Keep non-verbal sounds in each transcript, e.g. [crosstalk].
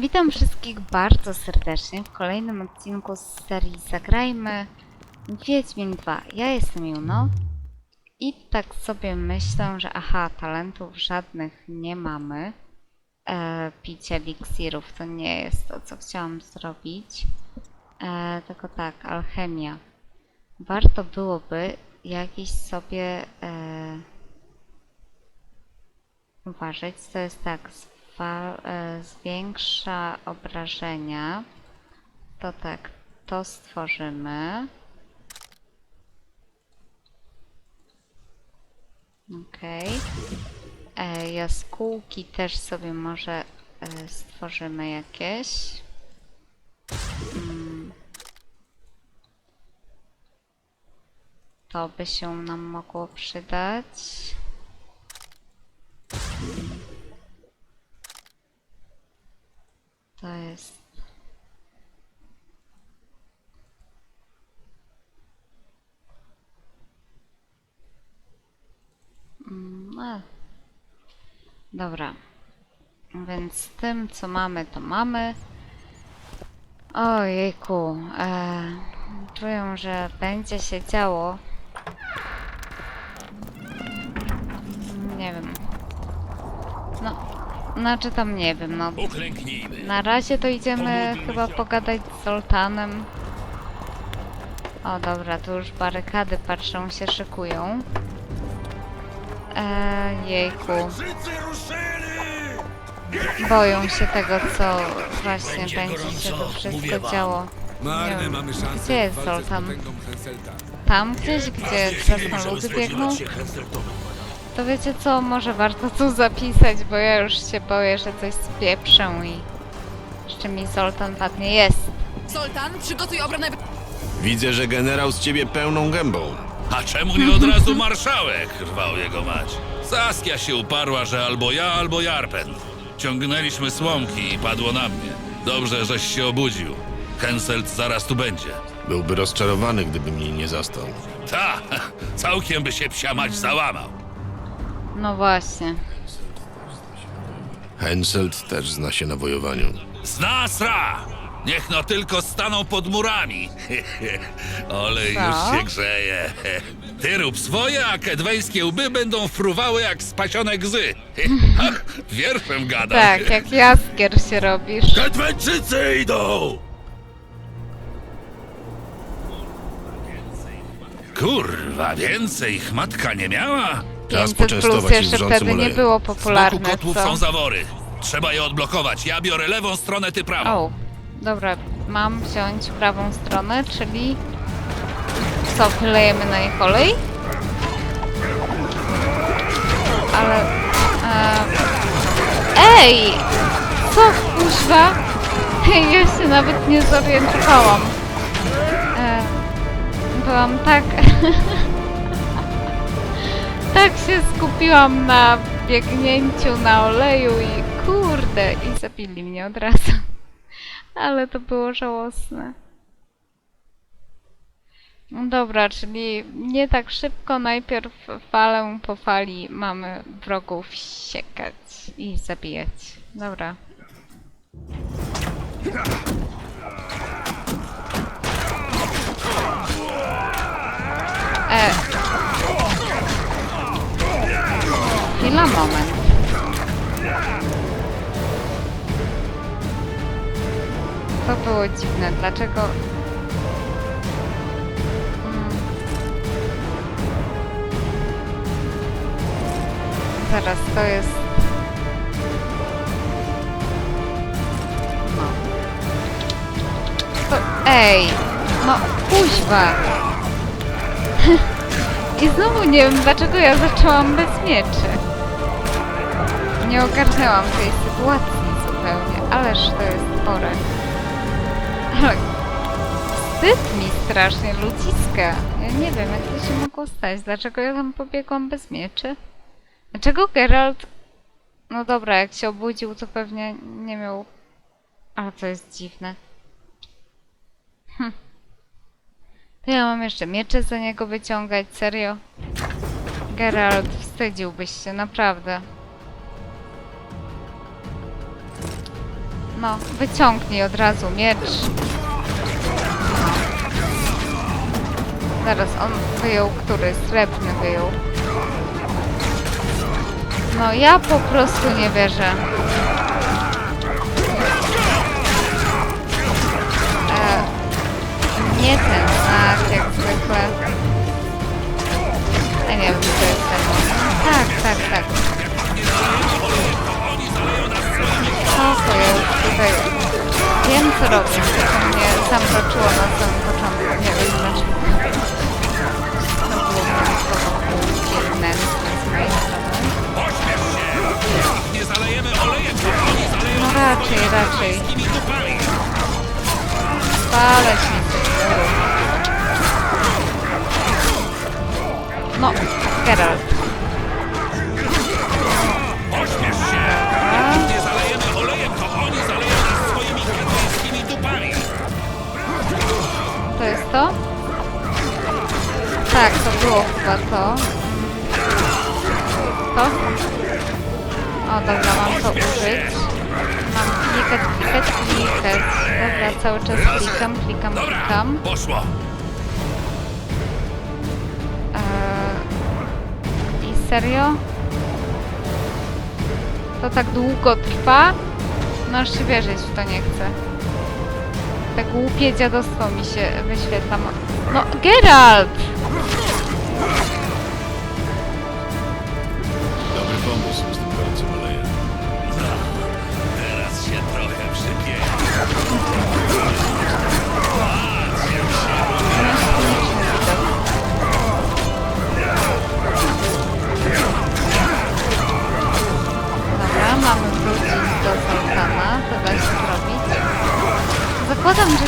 Witam wszystkich bardzo serdecznie w kolejnym odcinku z serii Zagrajmy Wiedźmin 2. Ja jestem Juno i tak sobie myślę, że aha, talentów żadnych nie mamy. E, picie eliksirów to nie jest to, co chciałam zrobić. E, tylko tak, alchemia. Warto byłoby jakiś sobie e, uważać. To jest tak, zwiększa obrażenia. To tak, to stworzymy. Okej. E, Jaskółki też sobie może e, stworzymy jakieś. Mm. To by się nam mogło przydać. To jest. Mm. Dobra. Więc tym, co mamy, to mamy. Ojejku. E, czuję, że będzie się działo. Nie wiem. No, znaczy tam nie wiem, no. Uklęknijmy. Na razie to idziemy chyba pogadać z Zoltanem. O dobra, tu już barykady patrzą się szykują. Eee, jejku. Boją się tego, co właśnie Będzie będzie się tu wszystko działo. Marne mamy szansę Gdzie jest Zoltan? Tam gdzieś, gdzie krasnoludy biegną? To wiecie co, może warto tu zapisać, bo ja już się boję, że coś spieprzę i jeszcze mi Zoltan padnie. Jest! Zoltan, przygotuj obronę. Widzę, że generał z ciebie pełną gębą. A czemu nie od razu marszałek? Rwał jego mać. Saskia się uparła, że albo ja, albo Jarpen. Ciągnęliśmy słomki i padło na mnie. Dobrze, żeś się obudził. Henselt zaraz tu będzie. Byłby rozczarowany, gdyby mnie nie zastał. Ta, całkiem by się psia mać załamał. No właśnie. Henselt też zna się na wojowaniu. Zna sra! Niech no tylko staną pod murami. [laughs] Ale Co? już się grzeje. [laughs] Ty rób swoje, a kedwejskie łby będą fruwały jak spasione gzy. [laughs] Ach, Wierszem gadam. Tak, jak jaskier się robisz. Kedweńczycy idą! Kurwa, więcej ich matka nie miała? Czas 500 plus poczęstować ich jeszcze wrzącym wtedy nie olejem. było Z boku popularne, kotłów co? są zawory. Trzeba je odblokować. Ja biorę lewą stronę, ty prawą. O, dobra, mam wziąć prawą stronę, czyli co, wylejemy na ich olej? Ale... E... Ej! Co, kuźwa? [laughs] Ja się nawet nie zorientowałam. E... Byłam tak... [laughs] tak się skupiłam na biegnięciu na oleju i kurde, i zabili mnie od razu. Ale to było żałosne. No Dobra, czyli nie tak szybko, najpierw falę po fali mamy wrogów siekać i zabijać. Dobra. E. Chwila, moment. To było dziwne. Dlaczego... Mm. Zaraz, to jest... No. To... Ej! No, kuźwa! [laughs] I znowu nie wiem, dlaczego ja zaczęłam bez mieczy. Nie ogarnęłam tej sytuacji zupełnie, ależ to jest chore. Ale wstyd mi strasznie, ludziska. Ja nie wiem, jak to się mogło stać. Dlaczego ja tam pobiegłam bez mieczy? Dlaczego Geralt... No dobra, jak się obudził, to pewnie nie miał... Ale to jest dziwne. Hm. To ja mam jeszcze miecze za niego wyciągać, serio? Geralt, wstydziłbyś się, naprawdę. No, wyciągnij od razu miecz. Zaraz on wyjął, który srebrny wyjął. No ja po prostu nie wierzę. E, nie ten znak, jak zwykle. Ja nie wiem, co jest ten. Tak, tak, tak. Już tutaj wiem, co robię. Tylko mnie sam zaczęło na samym początku. Nie wiem, dlaczego. To było wyjątkowo nędzne z mojej strony. Się! To No raczej, raczej. coś muru. No, Geralt. Tak, to było chyba to. To? O, dobra, mam to użyć. Mam klikać, klikać, klikać. Dobra, cały czas klikam, klikam, klikam. poszło. Eee, I serio? To tak długo trwa? No aż się wierzyć w to nie chcę. Tak głupie dziadostwo mi się wyświetla. No, Geralt! Dobry pomysł z tym gorącym olejem. Teraz się trochę przypie. Dobra, mamy wrócić do Zoltana. To da się zrobić. Zakładam, że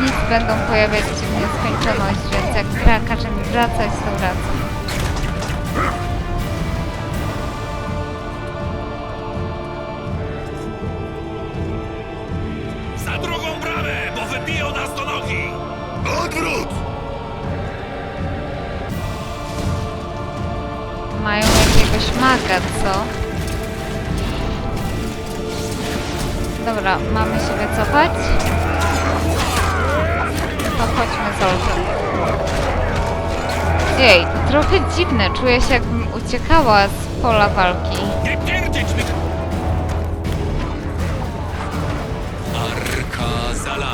przeciwnicy będą pojawiać się w nieskończoność, więc jak gra każe mi wracać, to wracam. Za drugą bramę, bo wybiją nas do nogi. Odwrót! Mają jakiegoś maga, co? Dobra, mamy się wycofać? To chodźmy Zoltan. Jej, to trochę dziwne. Czuję się jakbym uciekała z pola walki. Nie pierdzieć mi! Arka Zala.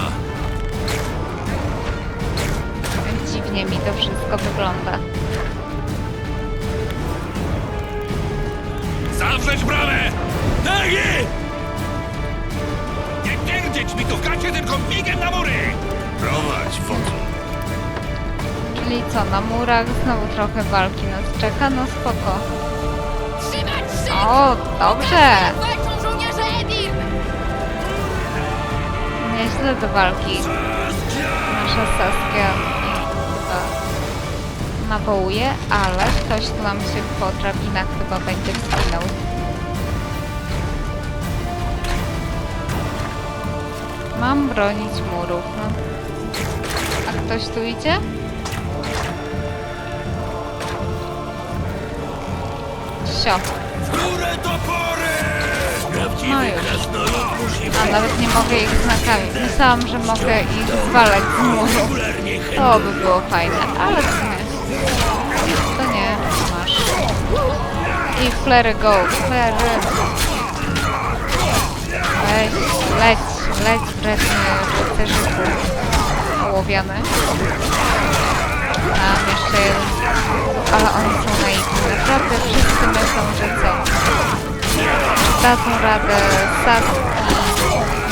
Dziwnie mi to wszystko wygląda. Zawrzeć bramę! Nogi! Nie pierdzieć mi tu gacie, tylko migiem na mury! Prowadź, wodzu. Czyli co, na murach znowu trochę walki nas czeka? No spoko. Trzymać! O, dobrze! Walczą żołnierze Edir! Nieźle do walki. Nasza Saskia e, nawołuje, ale ktoś tu nam się po drabinach chyba będzie wspinał. Mam bronić murów. No. A ktoś tu idzie? Sio. W górę topory! No już. A nawet nie mogę ich znakami. Myślałam, że mogę ich zwalać z muru. To by było fajne, ale w sumie. To nie, masz. I flery go, flery. Weź, leć, leć, wredny rycerzyku. Ołowiany. Tam jeszcze jeden. Ale oni są naiwni. Naprawdę wszyscy myślą, że co? dadzą radę Saski,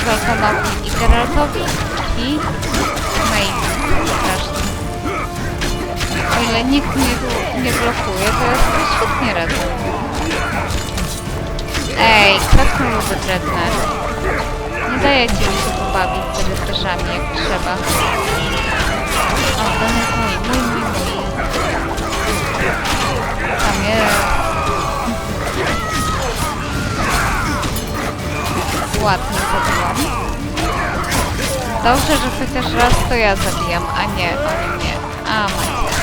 Zoltanowi i Geraltowi i Maeve strasznie. O ile nikt mnie nie blokuje, to sobie świetnie radzę. Ej, krasnoludy wredne. Dajecie mi się pobawić z rycerzami jak trzeba. O, ten jest mój, mój, mój, mój. Tam jest. ładnie zabiłam. Dobrze, że chociaż raz to ja zabijam, a nie oni mnie. A, macie.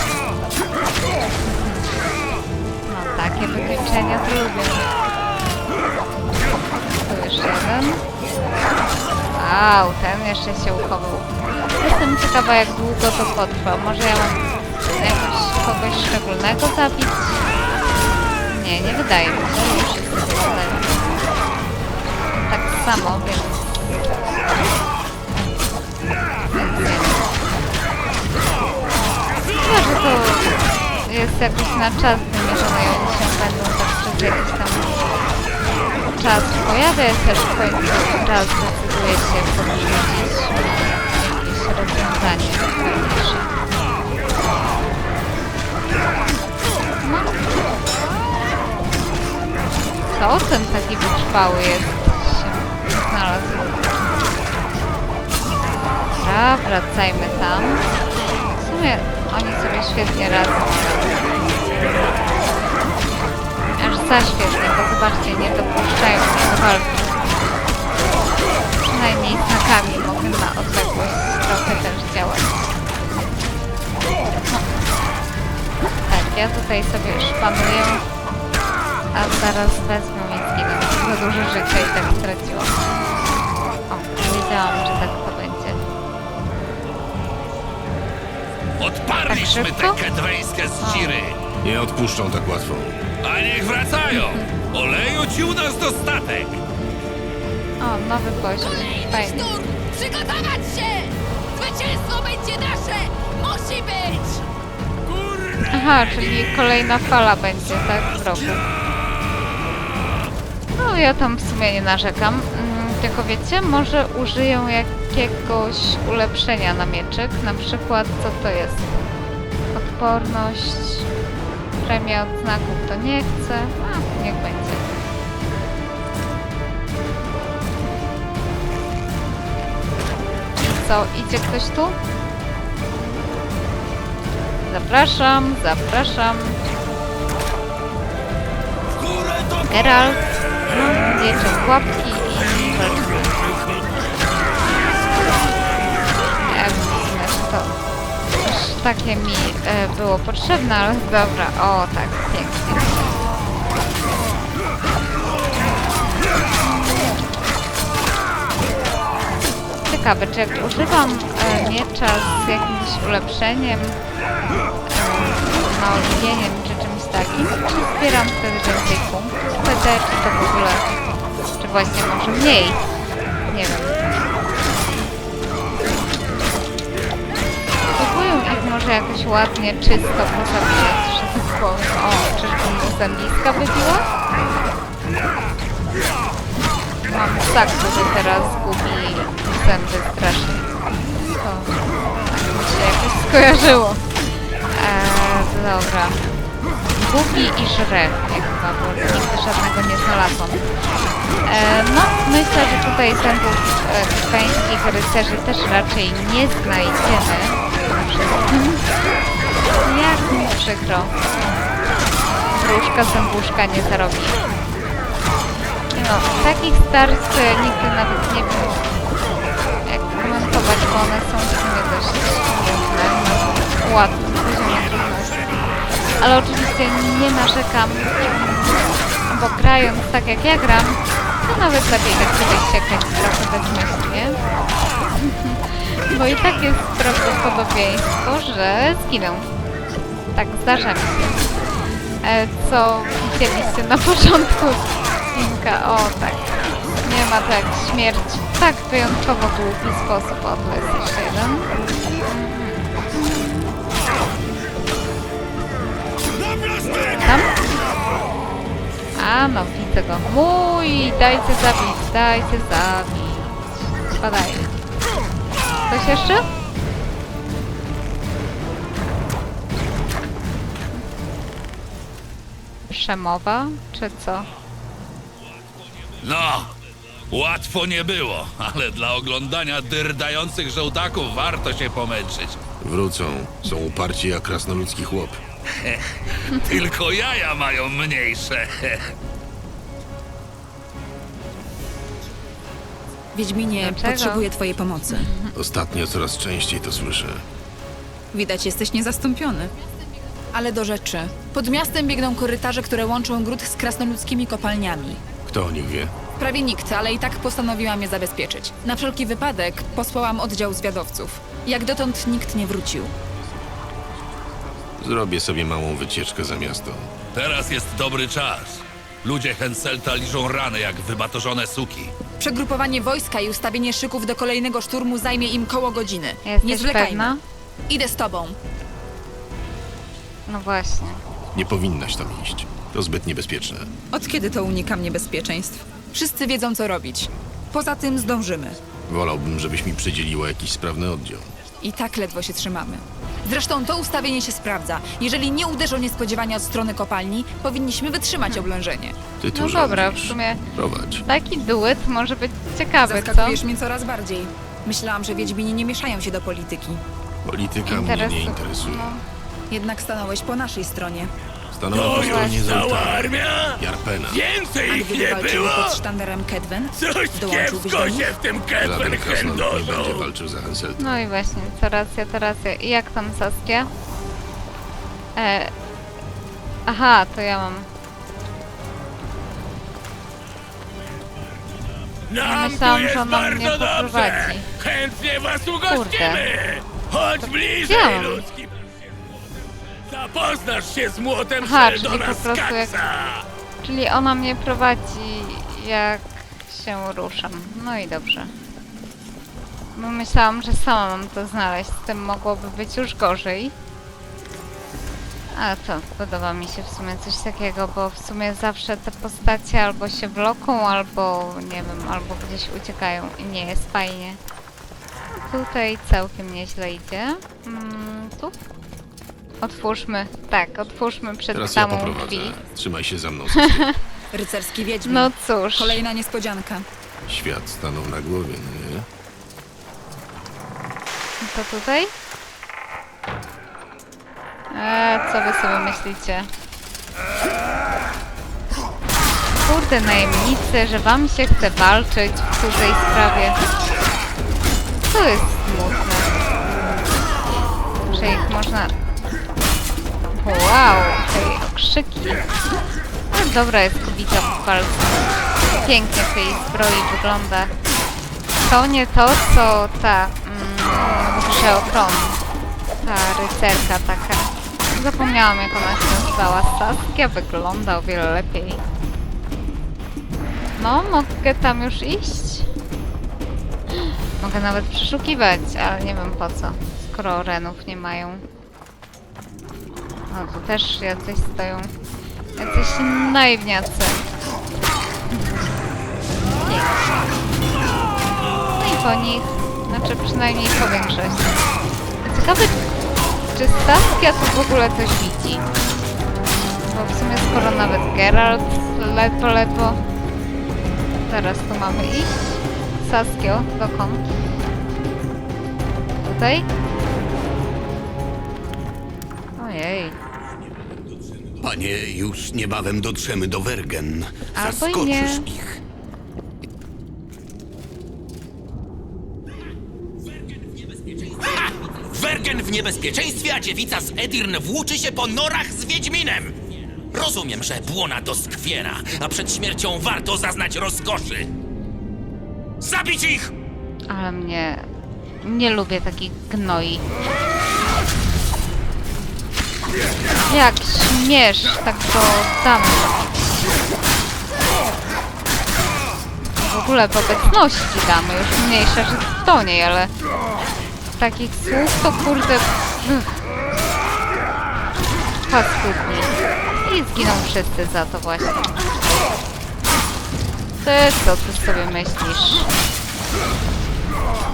No, takie wykończenia to lubię. Tu jeszcze jeden. Wow, ten jeszcze się uchował. Jestem ciekawa, jak długo to potrwa. Może ja mam jakoś kogoś szczególnego zabić? Nie, nie wydaje mi się. Już jest. Tak samo, więc... Chyba, że to jest jakoś na czas wymierzone i oni się będą tak przez jakiś tam czas pojawia, też w końcu raz decyduje się podrzucić jakieś rozwiązanie fajniejsze. No. Co ten taki wytrwały jest się znalazł? Dobra, wracajmy tam. W sumie oni sobie świetnie radzą. Za świetnie, bo zobaczcie, nie dopuszczają mnie do walki. Przynajmniej znakami mogę na odległość trochę też działać. No. Tak, ja tutaj sobie szpanuję, a zaraz wezmą i zginę. Za dużo życia i tak straciłam. O, wiedziałam, że tak to będzie. Odparliśmy Tak te szybko? kedweńskie zdziry. Nie odpuszczą tak łatwo. A niech wracają! Oleju ci u nas dostatek! O, nowy poziom. Fajnie. Sztur! Przygotować się! Zwycięstwo będzie nasze! Musi być! Aha, czyli kolejna fala będzie, tak? W roku. No, ja tam w sumie nie narzekam. Mm, Tylko wiecie, może użyję jakiegoś ulepszenia na mieczyk. Na przykład, co to jest? Odporność, premia od znaków to nie chcę. A, niech będzie. I co, idzie ktoś tu? Zapraszam, zapraszam. Geralt, wiecie, pułapki i takie mi e, było potrzebne, ale dobra, o tak, pięknie. Ciekawe, czy jak używam e, miecza z jakimś ulepszeniem, naoliwieniem czy czymś takim, czy zbieram wtedy więcej punktów wtedy, czy to w ogóle, czy właśnie może mniej, nie wiem. Może jakoś ładnie, czysto pozabijać, tak powiem. O, czyżbym mu zębiska wybiła? Mam psa, który teraz gubi zęby strasznie. To tak mi się jakoś skojarzyło. Eee, dobra. Gubi i żre chyba, bo nigdy żadnego nie znalazłam. Eee, no, myślę, że tutaj zębów e, hiszpańskich rycerzy też raczej nie znajdziemy. Jak mi przykro. Wróżka zębuszka nie zarobi. No, takich starć nigdy nawet nie wiem jak komentować, bo one są w sumie dość trudne, łatwym poziomie trudności. Ale oczywiście nie narzekam, bo grając tak jak ja gram, to nawet lepiej tak sobie siekać trochę bezmyślnie. Bo i tak jest prawdopodobieństwo, że zginę. Tak zdarza mi się. E, co widzieliście na [laughs] początku odcinka. O tak. Nie ma tak śmierć w tak wyjątkowo głupi sposób. O, jest jeszcze jeden. Tam? A, no widzę go. Mój! Dajcie zabić, dajcie zabić. Spadaj. Coś jeszcze? Przemowa, czy co? No, łatwo nie było, ale dla oglądania dyrdających żołdaków warto się pomęczyć. Wrócą. Są uparci jak krasnoludzki chłop. [laughs] Tylko jaja mają mniejsze. Wiedźminie, Dlaczego? potrzebuję twojej pomocy. Ostatnio coraz częściej to słyszę. Widać, jesteś niezastąpiony. Ale do rzeczy. Pod miastem biegną korytarze, które łączą gród z krasnoludzkimi kopalniami. Kto o nich wie? prawie nikt, ale i tak postanowiłam je zabezpieczyć. Na wszelki wypadek posłałam oddział zwiadowców. Jak dotąd nikt nie wrócił. Zrobię sobie małą wycieczkę za miasto. Teraz jest dobry czas. Ludzie Henselta liżą rany jak wybatorzone suki. Przegrupowanie wojska i ustawienie szyków do kolejnego szturmu zajmie im koło godziny. Jesteś nie zwlekajmy. pewna? Idę z tobą. No właśnie. Nie powinnaś tam iść. To zbyt niebezpieczne. Od kiedy to unikam niebezpieczeństw? Wszyscy wiedzą, co robić. Poza tym zdążymy. Wolałbym, żebyś mi przydzieliła jakiś sprawny oddział. I tak ledwo się trzymamy. Zresztą to ustawienie się sprawdza. Jeżeli nie uderzą niespodziewanie od strony kopalni, powinniśmy wytrzymać oblężenie. Ty tu No dobra, w rządzisz. sumie Prowadź. taki duet może być ciekawy, co? Zaskakujesz mnie coraz bardziej. Myślałam, że Wiedźmini nie mieszają się do polityki. Polityka mnie nie Interesu- interesuje. No. Jednak stanąłeś po naszej stronie. Stanąłem po stronie Cała Zoltana, armia? Jarpena. Więcej ich nie walczyli było! pod sztandarem Kedwen, Coś dołączyłbyś do kiepsko nich? się w tym Żaden Ketwen krasnolud nie będzie chędożą! walczył za Henselta. No i właśnie, to racja, to racja. I jak tam Saskia? E... Aha, to ja mam. Nam tu myślałam, jest że ona mnie bardzo dobrze! poprowadzi. Chętnie was ugościmy! Chodź bliżej, ludzki! Zapoznasz się z młotem Aha, czyli Sheldona po prostu jak-! Czyli ona mnie prowadzi, jak się ruszam. No i dobrze. Bo myślałam, że sama mam to znaleźć. Z tym mogłoby być już gorzej. A to podoba mi się w sumie coś takiego, bo w sumie zawsze te postacie albo się wloką, albo nie wiem, albo gdzieś uciekają i nie jest fajnie. Tutaj całkiem nieźle idzie. Mm, tu? Otwórzmy, tak, otwórzmy przed Teraz ja samą poprowadzę. drzwi. Trzymaj się za mną, [laughs] Saskia. rycerski Wiedźmin. No cóż. Kolejna niespodzianka. Świat stanął na głowie, no nie? To tutaj? Eee, co wy sobie myślicie? Kurde najemnicy, że wam się chce walczyć w cudzej sprawie. To jest smutne. Że ich można... Wow, te okrzyki. Ale dobra jest kobieta w walce. Pięknie w tej zbroi wygląda. To nie to, co ta mm, Przeokron, ta rycerka taka. Zapomniałam jak ona się nazywała. Saskia wygląda o wiele lepiej. No, mogę tam już iść? Mogę nawet przeszukiwać, ale nie wiem po co, skoro renów nie mają. No tu też jacyś stoją. Jacyś naiwniacy. No i po nich, znaczy przynajmniej po większości. Ciekawe, czy Saskia tu w ogóle coś widzi? Bo w sumie skoro nawet Geralt ledwo, ledwo. Teraz tu mamy iść. Saskio, dokąd? Tutaj? Ojej. Panie, już niebawem dotrzemy do Wergen. Albo Zaskoczysz nie. ich. Ha! Wergen w niebezpieczeństwie, a dziewica z Edirn włóczy się po norach z Wiedźminem. Rozumiem, że błona doskwiera, a przed śmiercią warto zaznać rozkoszy. Zabić ich! Ale mnie... Nie lubię takich gnoi. Jak śmiesz tak do damy. W ogóle w obecności damy, już mniejsza, że do niej, ale... Takich słów to kurde... Uff. Paskudni. I zginą wszyscy za to właśnie. Ty, co ty sobie myślisz?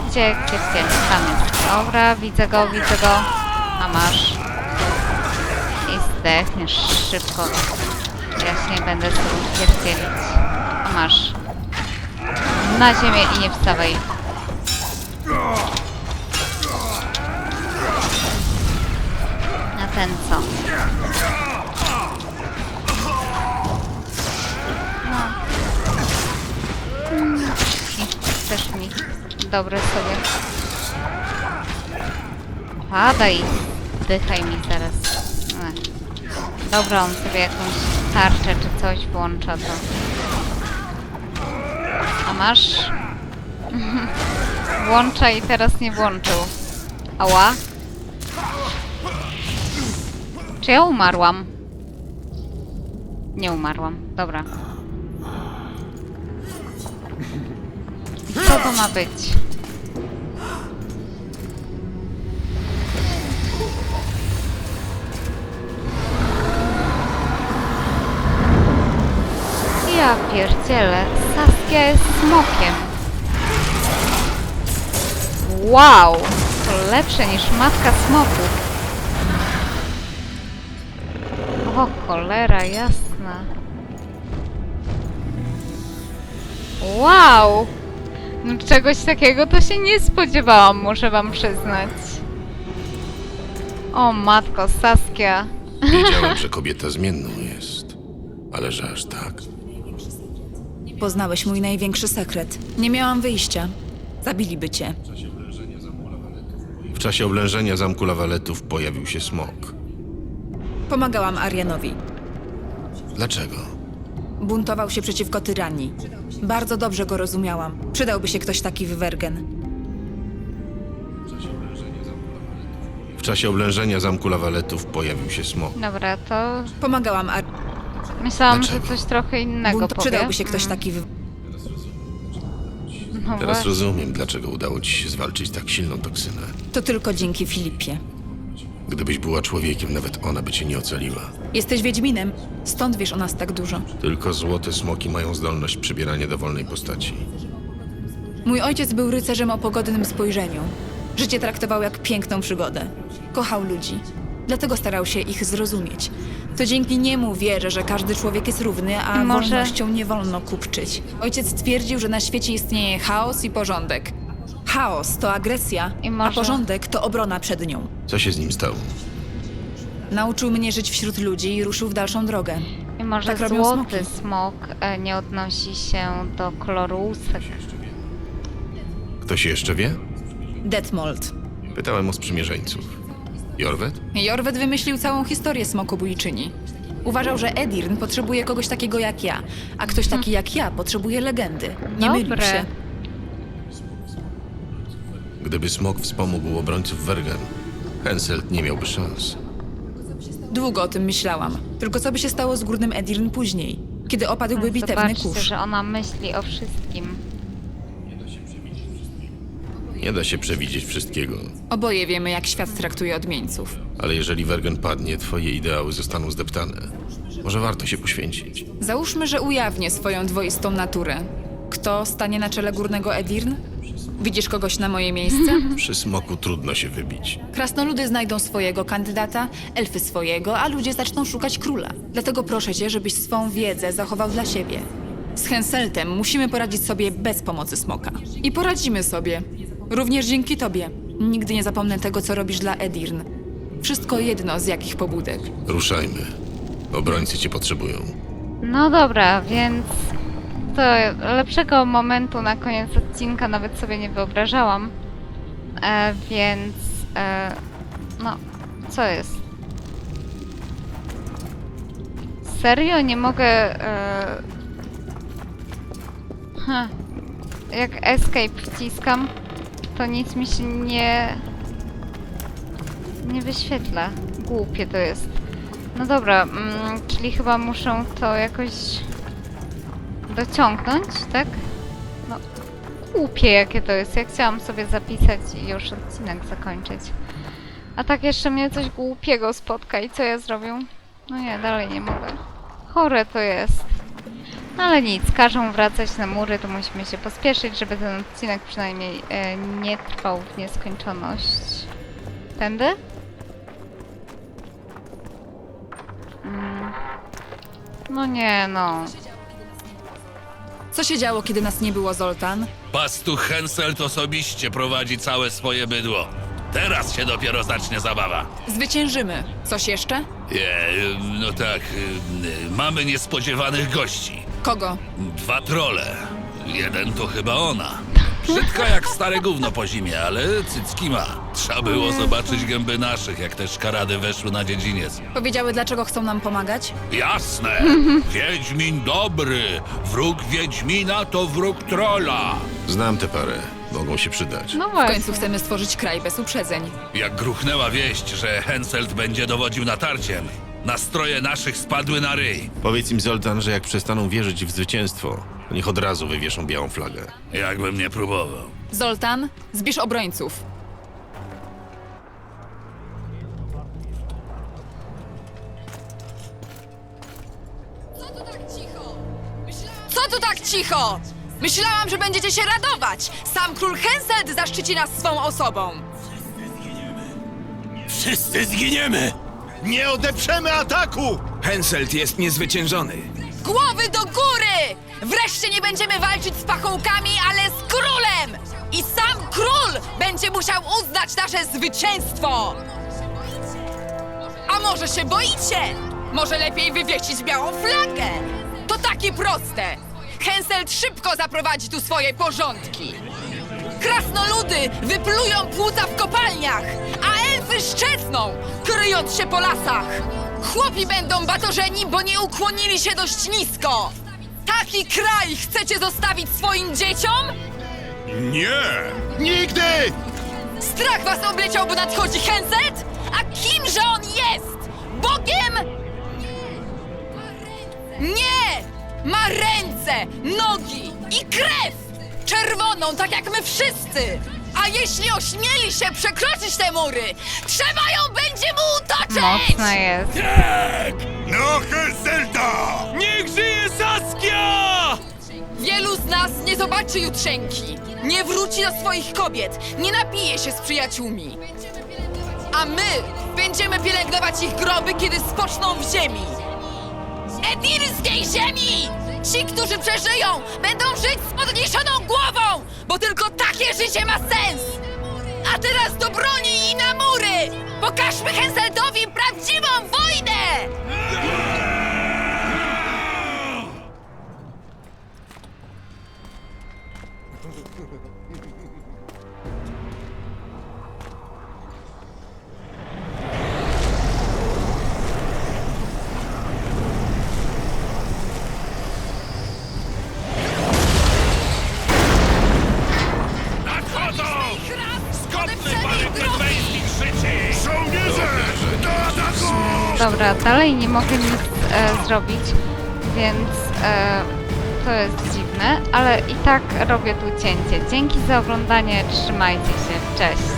Gdzie, gdzie, gdzie? Tam jest. Dobra, widzę go, widzę go. A masz. Zdechniesz szybko. Ja się nie będę z tobą pierdzielić. A masz. Na ziemię i nie wstawaj. A ten co? No. Mm, też mi dobre sobie. Padaj, dychaj mi zaraz. Dobra, on sobie jakąś tarczę czy coś włącza to. A masz? [laughs] Włącza i teraz nie włączył. Ała. Czy ja umarłam? Nie umarłam. Dobra. Co to ma być? Ja pierdzielę. Saskia jest smokiem. Wow! To lepsze niż matka smoków. O cholera, jasna. Wow! No czegoś takiego to się nie spodziewałam, muszę wam przyznać. O matko, Saskia. Wiedziałem, [laughs] że kobieta zmienną jest. Ale że aż tak. Poznałeś mój największy sekret. Nie miałam wyjścia. Zabiliby cię. W czasie oblężenia zamku lawaletów pojawił się smok. Pomagałam Arianowi. Dlaczego? Buntował się przeciwko tyranii. Bardzo dobrze go rozumiałam. Przydałby się ktoś taki w Wergen. W czasie oblężenia zamku lawaletów pojawił się smok. Dobra, to Pomagałam Ar... myślałam, Dlaczego? że coś trochę innego Bunt... powie. Przydałby się ktoś taki w... No Teraz właśnie. rozumiem, dlaczego udało ci się zwalczyć tak silną toksynę. To tylko dzięki Filipie. Gdybyś była człowiekiem, nawet ona by cię nie ocaliła. Jesteś Wiedźminem, stąd wiesz o nas tak dużo. Tylko złote smoki mają zdolność przybierania dowolnej postaci. Mój ojciec był rycerzem o pogodnym spojrzeniu. Życie traktował jak piękną przygodę. Kochał ludzi. Dlatego starał się ich zrozumieć. To dzięki niemu wierzę, że każdy człowiek jest równy, a Może- wolnością nie wolno kupczyć. Ojciec twierdził, że na świecie istnieje chaos i porządek. Chaos to agresja, I a może- porządek to obrona przed nią. Co się z nim stało? Nauczył mnie żyć wśród ludzi i ruszył w dalszą drogę. I może tak robią złoty smoki. smok e, nie odnosi się do koloru łusek. Ktoś jeszcze wie? Detmold. Pytałem o sprzymierzeńców. Jorwet? Jorwet wymyślił całą historię smokobójczyni. Uważał, że Edirn potrzebuje kogoś takiego jak ja, a ktoś taki jak ja potrzebuje legendy. Nie mylił Dobre. się. Gdyby smok wspomógł obrońców Wergen, Henselt nie miałby szans. Długo o tym myślałam. Tylko co by się stało z górnym Edirn później, kiedy opadłby bitewny Zobaczcie, kurz? że ona myśli o wszystkim. Nie da się przewidzieć wszystkiego, Oboje wiemy, jak świat traktuje odmieńców. ale jeżeli Wergen padnie, twoje ideały zostaną zdeptane. Może warto się poświęcić. Załóżmy, że ujawnię swoją dwoistą naturę. Kto stanie na czele górnego Edirn? Widzisz kogoś na moje miejsce? [laughs] Przy smoku trudno się wybić. Krasnoludy znajdą swojego kandydata, elfy swojego, a ludzie zaczną szukać króla. Dlatego proszę cię, żebyś swą wiedzę zachował dla siebie. Z Henseltem musimy poradzić sobie bez pomocy smoka. I poradzimy sobie. Również dzięki tobie. Nigdy nie zapomnę tego, co robisz dla Edirn. Wszystko jedno z jakich pobudek. Ruszajmy. Obrońcy cię potrzebują. No dobra, więc to lepszego momentu na koniec odcinka nawet sobie nie wyobrażałam. E, więc e, no, co jest? Serio nie mogę. E, ha, jak escape wciskam, to nic mi się nie nie wyświetla. Głupie to jest. No dobra, mm, czyli chyba muszę to jakoś dociągnąć, tak? No, głupie jakie to jest. Ja chciałam sobie zapisać i już odcinek zakończyć. A tak jeszcze mnie coś głupiego spotka i co ja zrobię? No nie, dalej nie mogę. Chore to jest. No ale nic, każą wracać na mury, to musimy się pospieszyć, żeby ten odcinek przynajmniej e, nie trwał w nieskończoność. Tędy? Mm. No nie, no. Co się działo, kiedy nas nie było, Zoltan? Pastuch Henselt osobiście prowadzi całe swoje bydło. Teraz się dopiero zacznie zabawa. Zwyciężymy. Coś jeszcze? Nie, ym, no tak, ym, mamy niespodziewanych gości. Kogo? Dwa trole. Jeden to chyba ona. Brzydka jak stare gówno po zimie, ale cycki ma. Trzeba było zobaczyć gęby naszych, jak te szkarady weszły na dziedziniec. Powiedziały, dlaczego chcą nam pomagać? Jasne! [laughs] Wiedźmin dobry! Wróg Wiedźmina to wróg trola! Znam tę parę. Mogą się przydać. No W właśnie. końcu chcemy stworzyć kraj bez uprzedzeń. Jak gruchnęła wieść, że Henselt będzie dowodził natarciem, nastroje naszych spadły na ryj. Powiedz im, Zoltan, że jak przestaną wierzyć w zwycięstwo, to niech od razu wywieszą białą flagę. Jakbym nie próbował. Zoltan, zbierz obrońców. Co tu tak cicho? Myślałam... Co tu tak cicho? Myślałam, że będziecie się radować. Sam król Henselt zaszczyci nas swą osobą. Wszyscy zginiemy! Nie odeprzemy ataku! Henselt jest niezwyciężony. Głowy do góry! Wreszcie nie będziemy walczyć z pachołkami, ale z królem! I sam król będzie musiał uznać nasze zwycięstwo! A może się boicie? Może lepiej wywiesić białą flagę? To takie proste! Henselt szybko zaprowadzi tu swoje porządki. Krasnoludy wyplują płuca w kopalniach, a elfy szczecną, kryjąc się po lasach. Chłopi będą batorzeni, bo nie ukłonili się dość nisko. Taki kraj chcecie zostawić swoim dzieciom? Nie! Nigdy! Strach was obleciał, bo nadchodzi Henselt? A kimże on jest? Bogiem? Nie! Ma ręce, nogi i krew! Czerwoną, tak jak my wszyscy! A jeśli ośmieli się przekroczyć te mury, trzeba ją będzie mu utoczyć! Mocna jest. No Henselta! Niech żyje Saskia! Wielu z nas nie zobaczy jutrzenki, nie wróci do swoich kobiet, nie napije się z przyjaciółmi. A my będziemy pielęgnować ich groby, kiedy spoczną w ziemi. Edirskiej ziemi! Ci, którzy przeżyją, będą żyć z podniesioną głową, bo tylko takie życie ma sens! A teraz do broni i na mury! Pokażmy Henseltowi prawdziwą wojnę! Dalej nie mogę nic e, zrobić, więc e, to jest dziwne, ale i tak robię tu cięcie. Dzięki za oglądanie, trzymajcie się, cześć!